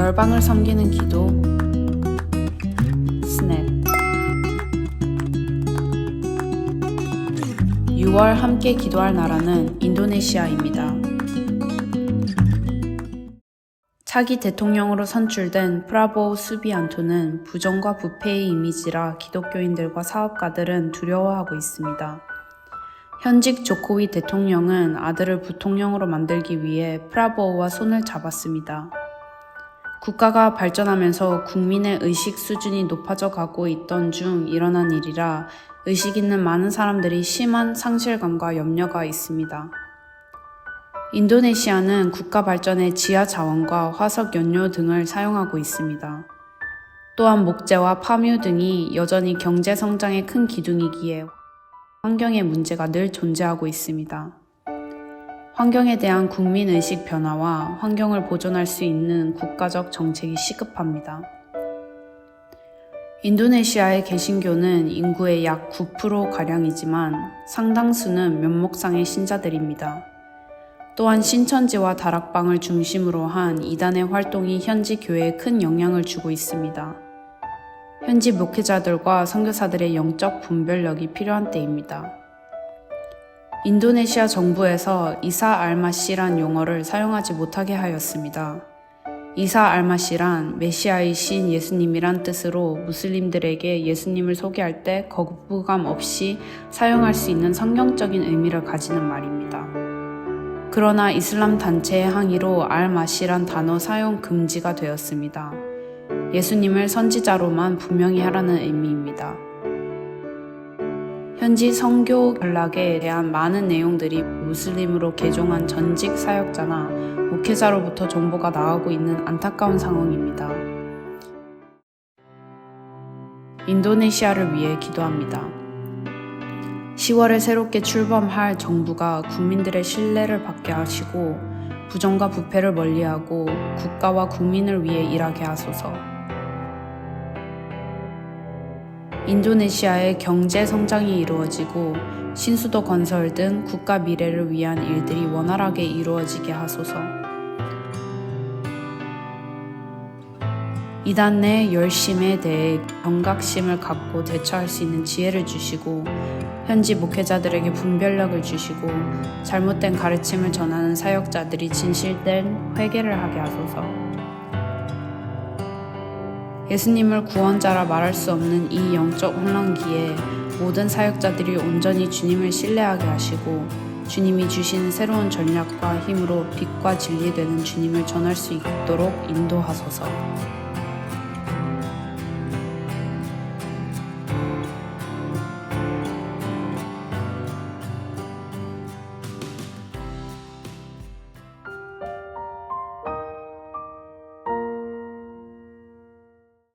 열방을 섬기는 기도 스냅 6월 함께 기도할 나라는 인도네시아입니다. 차기 대통령으로 선출된 프라보우 수비안토는 부정과 부패의 이미지라 기독교인들과 사업가들은 두려워하고 있습니다. 현직 조코위 대통령은 아들을 부통령으로 만들기 위해 프라보우와 손을 잡았습니다. 국가가 발전하면서 국민의 의식 수준이 높아져 가고 있던 중 일어난 일이라 의식 있는 많은 사람들이 심한 상실감과 염려가 있습니다. 인도네시아는 국가 발전에 지하 자원과 화석 연료 등을 사용하고 있습니다. 또한 목재와 파묘 등이 여전히 경제 성장의 큰 기둥이기에 환경의 문제가 늘 존재하고 있습니다. 환경에 대한 국민의식 변화와 환경을 보존할 수 있는 국가적 정책이 시급합니다. 인도네시아의 개신교는 인구의 약 9%가량이지만 상당수는 면목상의 신자들입니다. 또한 신천지와 다락방을 중심으로 한 이단의 활동이 현지 교회에 큰 영향을 주고 있습니다. 현지 목회자들과 선교사들의 영적 분별력이 필요한 때입니다. 인도네시아 정부에서 이사 알마시란 용어를 사용하지 못하게 하였습니다. 이사 알마시란 메시아의 신 예수님이란 뜻으로 무슬림들에게 예수님을 소개할 때 거부감 없이 사용할 수 있는 성경적인 의미를 가지는 말입니다. 그러나 이슬람 단체의 항의로 알마시란 단어 사용 금지가 되었습니다. 예수님을 선지자로만 분명히 하라는 의미입니다. 현지 성교 결락에 대한 많은 내용들이 무슬림으로 개종한 전직 사역자나 목회자로부터 정보가 나오고 있는 안타까운 상황입니다. 인도네시아를 위해 기도합니다. 10월에 새롭게 출범할 정부가 국민들의 신뢰를 받게 하시고 부정과 부패를 멀리하고 국가와 국민을 위해 일하게 하소서. 인도네시아의 경제 성장이 이루어지고 신수도 건설 등 국가 미래를 위한 일들이 원활하게 이루어지게 하소서. 이단 내 열심에 대해 경각심을 갖고 대처할 수 있는 지혜를 주시고 현지 목회자들에게 분별력을 주시고 잘못된 가르침을 전하는 사역자들이 진실된 회개를 하게 하소서. 예수님을 구원자라 말할 수 없는 이 영적 혼란기에 모든 사역자들이 온전히 주님을 신뢰하게 하시고 주님이 주시는 새로운 전략과 힘으로 빛과 진리 되는 주님을 전할 수 있도록 인도하소서.